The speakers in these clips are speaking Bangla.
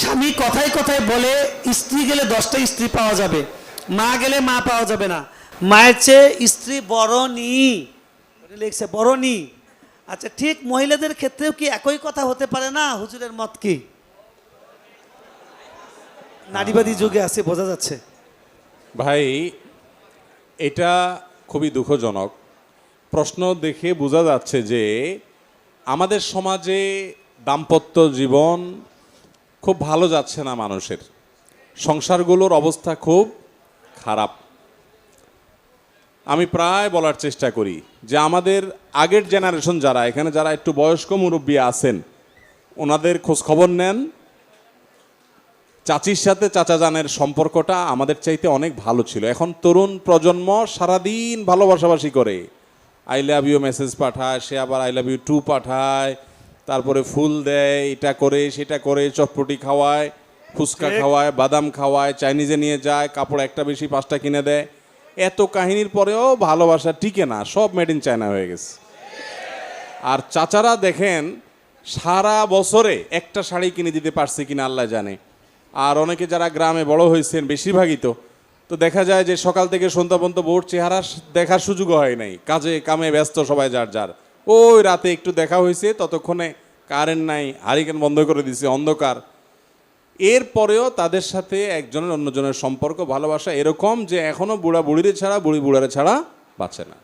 স্বামী কথায় কথায় বলে, স্ত্রী গেলে দশটা স্ত্রী পাওয়া যাবে, মা গেলে মা পাওয়া যাবে না। মায়ের চেয়ে স্ত্রী বড়নি। ওটা লিখছে, বড়নি। আচ্ছা ঠিক মহিলাদের ক্ষেত্রেও কি একই কথা হতে পারে না? হুজুরের মত কি? নারীবাদী যুগে আছে, বোঝা যাচ্ছে। ভাই, এটা খুবই দুঃখজনক। প্রশ্ন দেখে বোঝা যাচ্ছে যে, আমাদের সমাজে দাম্পত্য জীবন খুব ভালো যাচ্ছে না মানুষের। সংসারগুলোর অবস্থা খুব খারাপ। আমি প্রায় বলার চেষ্টা করি যে আমাদের আগের জেনারেশন যারা, এখানে যারা একটু বয়স্ক মুরব্বী আছেন, ওনাদের খবর নেন। চাচির সাথে চাচা জানের সম্পর্কটা আমাদের চাইতে অনেক ভালো ছিল। এখন তরুণ প্রজন্ম সারাদিন ভালোবাসাবাসি করে। আই লাভ ইউ মেসেজ পাঠায়, সে আবার আই লাভ ইউ টু পাঠায়। তারপরে ফুল দেয় এটা করে সেটা করে চটপটি খাওয়ায় ফুচকা খাওয়ায় বাদাম খাওয়ায় চাইনিজে নিয়ে যায় কাপড় একটা বেশি পাঁচটা কিনে দেয়। এত কাহিনীর পরেও ভালোবাসা টিকে না সব মেড ইন চায়না হয়ে গেছে। আর চাচারা দেখেন সারা বছরে একটা শাড়ি কিনে দিতে পারছে কিনা আল্লাহ জানে। আর অনেকে যারা গ্রামে বড় হয়েছেন বেশিরভাগই তো তো দেখা যায় যে সকাল থেকে সন্ধ্যা পর্যন্ত বোর চেহারা দেখার সুযোগ হয় নাই। কাজে কামে ব্যস্ত সবাই যার যার। ওই রাতে একটু দেখা হয়েছে, ততক্ষণে কারেন্ট নাই হারিকেন বন্ধ করে দিছে অন্ধকার। এরপরেও তাদের সাথে একজনের অন্যজনের সম্পর্ক, ভালোবাসা এরকম যে এখনও বুড়া বুড়িরে ছাড়া, বুড়ি বুড়ারে ছাড়া বাঁচে না।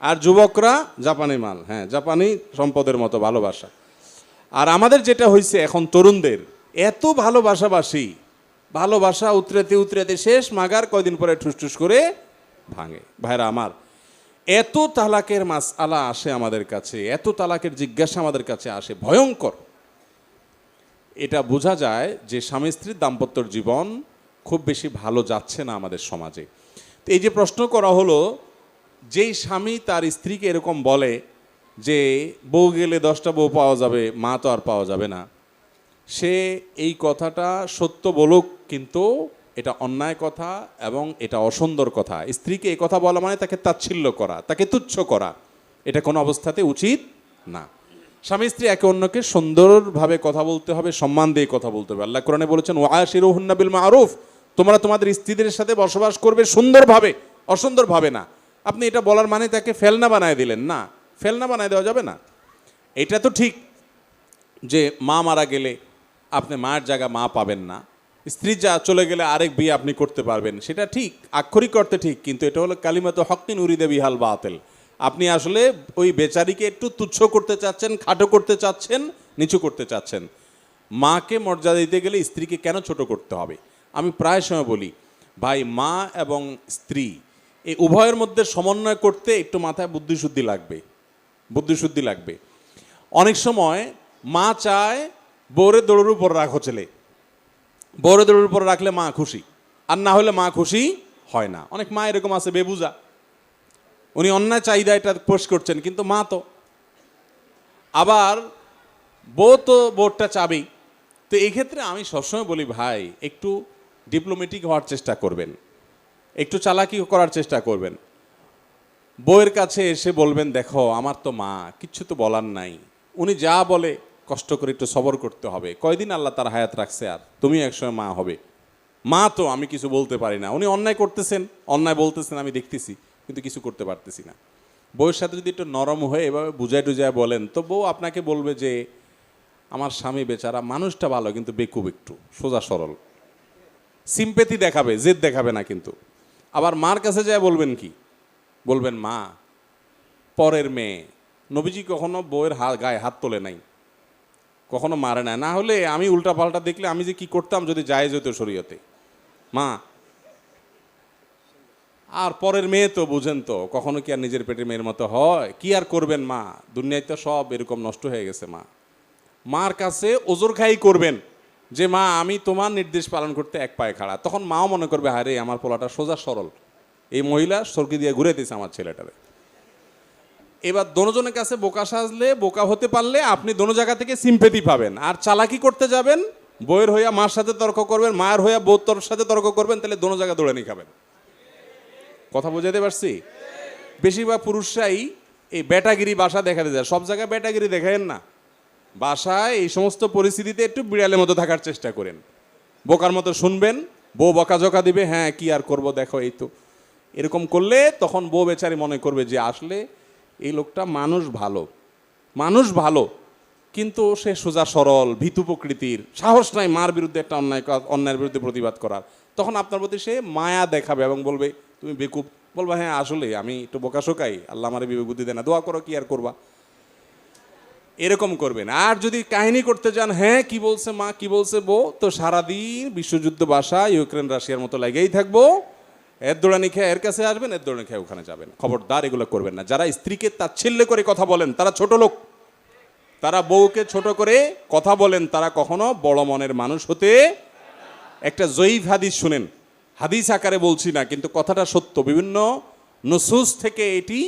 আর যুবকরা জাপানি মাল হ্যাঁ জাপানি সম্পদের মতো ভালোবাসা। আর আমাদের যেটা হয়েছে এখন তরুণদের, এত ভালোবাসাবাসি, ভালোবাসা উতরেতে উতরেতে শেষ, মাগার কয়দিন পরে ঠুসঠুস করে ভাঙে। ভাইরা আমার এত তালাকের মাস আলা আসে আমাদের কাছে, এত তালাকের জিজ্ঞাসা আমাদের কাছে আসে, ভয়ঙ্কর। এটা বোঝা যায় যে স্বামী স্ত্রীর দাম্পত্যর জীবন খুব বেশি ভালো যাচ্ছে না আমাদের সমাজে। তো এই যে প্রশ্ন করা হলো, যেই স্বামী তার স্ত্রীকে এরকম বলে যে, বউ গেলে দশটা বউ পাওয়া যাবে, মা তো আর পাওয়া যাবে না। সে এই কথাটা সত্য বলুক, কিন্তু এটা অন্যায় কথা এবং এটা অসুন্দর কথা। স্ত্রীকে এই কথা বলা মানে তাকে তাচ্ছিল্য করা, তাকে তুচ্ছ করা। এটা কোনো অবস্থাতে উচিত না। স্বামী স্ত্রী একে অন্যকে সুন্দরভাবে কথা বলতে হবে, সম্মান দিয়ে কথা বলতে হবে। আল্লাহ কোরআনে বলেছেন ওয়াশিরুহুন্না বিল মারুফ। তোমরা তোমাদের স্ত্রীদের সাথে বসবাস করবে সুন্দরভাবে, অসুন্দরভাবে না। আপনি এটা বলার মানে তাকে ফেলনা বানায় দিলেন। না, ফেলনা বানায় দেওয়া যাবে না। এটা তো ঠিক যে মা মারা গেলে আপনি মায়ের জায়গা মা পাবেন না। স্ত্রী যা চলে গেলে আরেক বিয়ে আপনি করতে পারবেন, সেটা ঠিক, আক্ষরিক করতে ঠিক, কিন্তু এটা হলো কালিমাতো হকিন উরিদে বিহাল বাতেল। আপনি আসলে ওই বেচারিকে একটু তুচ্ছ করতে চাচ্ছেন, খাটো করতে চাচ্ছেন, নিচু করতে চাচ্ছেন। মাকে মর্যাদা দিতে গেলে স্ত্রীকে কেন ছোট করতে হবে? আমি প্রায় সময় বলি, ভাই, মা এবং স্ত্রী, এই উভয়ের মধ্যে সমন্বয় করতে একটু মাথায় বুদ্ধিশুদ্ধি লাগবে বুদ্ধিশুদ্ধি লাগবে। অনেক সময় মা চায় বউরে দৌড়ের উপর রাখো ছেলে বউরে দৌড়ের উপর রাখলে মা খুশি, আর না হলে মা খুশি হয় না। অনেক মা এরকম আছে, বেবুজা। উনি অন্যায় চাহিদা এটা পোষ করছেন, কিন্তু মা তো। আবার বউ তো বোর্ডটা চাবেই। তো এই ক্ষেত্রে আমি সবসময় বলি, ভাই, একটু ডিপ্লোমেটিক হওয়ার চেষ্টা করবেন। একটু চালাকি করার চেষ্টা করবেন। বউয়ের কাছে এসে বলবেন, দেখো, আমার তো মা, কিচ্ছু তো বলার নাই। উনি যা বলে কষ্ট করে একটু সবর করতে হবে। কয়দিন আল্লাহ তার হায়াত রাখছে আর? তুমি একসময় মা হবে। মা তো আমি কিছু বলতে পারি না। উনি অন্যায় করতেছেন, অন্যায় বলতেছেন, আমি দেখতেছি, কিন্তু কিছু করতে পারতেছি না। বউয়ের সাথে যদি একটু নরম হয়ে এভাবে বুঝায় টুজায় বলেন, তো বউ আপনাকে বলবে যে, আমার স্বামী বেচারা মানুষটা ভালো, কিন্তু বেকুব একটু, সোজা সরল। সিম্পেথি দেখাবে, জেদ দেখাবে না কিন্তু। আবার মার কাছে যায় বলবেন কি? বলবেন, মা, পরের মেয়ে। নবীজি কখনো বউয়ের গায়ে হাত তোলে নাই। কখনো মারে না। না হলে আমি উল্টা পাল্টা দেখলে আমি যে কি করতাম যদি যায় যেত শরীয়তে। মা, আর পরের মেয়ে তো বুঝেন তো, কখনো কি আর নিজের পেটের মেয়ের মতো হয়? কি আর করবেন মা? দুনিয়ায় তো সব এরকম নষ্ট হয়ে গেছে মা। মার কাছে ওজোর খাই করবেন যে, মা, আমি তোমার নির্দেশ পালন করতে এক পায়ে খাড়া। তখন মাও মনে করবে হারে আমার পোলাটা সোজা সরল। এই মহিলা সরকি দিয়ে ঘুরে দিয়েছে আমার ছেলেটারে। এবার দনোজনের কাছে বোকা সাজলে, বোকা হতে পারলে আপনি দোনো জায়গা থেকে সিম্পেথি পাবেন। আর চালাকি করতে যাবেন, বইয়ের হইয়া মার সাথে তর্ক করবেন, মায়ের হইয়া বউর তোর সাথে তর্ক করবেন, তাহলে দোনো জায়গা দৌড়ে নিয়ে খাবেন। কথা বোঝাতে পারছি? বেশিরভাগ পুরুষরাই এই ব্যাটাগিরি বাসা দেখাতে যায়। সব জায়গায় ব্যাটাগিরি দেখায়েন না। বাসায় এই সমস্ত পরিস্থিতিতে একটু বিড়ালের মতো থাকার চেষ্টা করেন। বোকার মতো শুনবেন, বউ বকাঝকা দিবে হ্যাঁ কি আর করব, দেখো, এই তো। এরকম করলে তখন বউ বেচারি মনে করবে যে, আসলে এই লোকটা মানুষ ভালো। মানুষ ভালো, কিন্তু সে সোজা সরল, ভীতু প্রকৃতির। সাহস নাই মার বিরুদ্ধে একটা অন্যায় অন্যায়ের বিরুদ্ধে প্রতিবাদ করার। তখন আপনার প্রতি সে মায়া দেখাবে এবং বলবে, তুমি বেকুব। বলবা হ্যাঁ আসলে আমি একটু বোকাশোকাই আল্লাহ আমার বিবেক বুদ্ধি দেয় না। দোয়া করো, কি আর করবা? এরকম করবেন। আর যদি কাহিনী করতে যান হ্যাঁ কি বলছে মা, কি বলছে বউ? তো সারাদিন বিশ্বযুদ্ধ বাসা ইউক্রেন, রাশিয়ার মতো লাগেই থাকব। এর দৌড়ানি খেয়ে এর কাছে আসবেন, এর দৌড়ানি খেয়ে ওখানে যাবেন। খবরদার, এগুলো করবেন না। যারা স্ত্রীকে তাচ্ছিল্য করে কথা বলেন, তারা ছোট লোক। তারা বউকে ছোট করে কথা বলেন, তারা কখনো বড় মনের মানুষ হতে একটা জয়ীফ হাদিস শুনেন। হাদিস আকারে বলছি না, কিন্তু কথাটা সত্য। বিভিন্ন নসুস থেকে এটি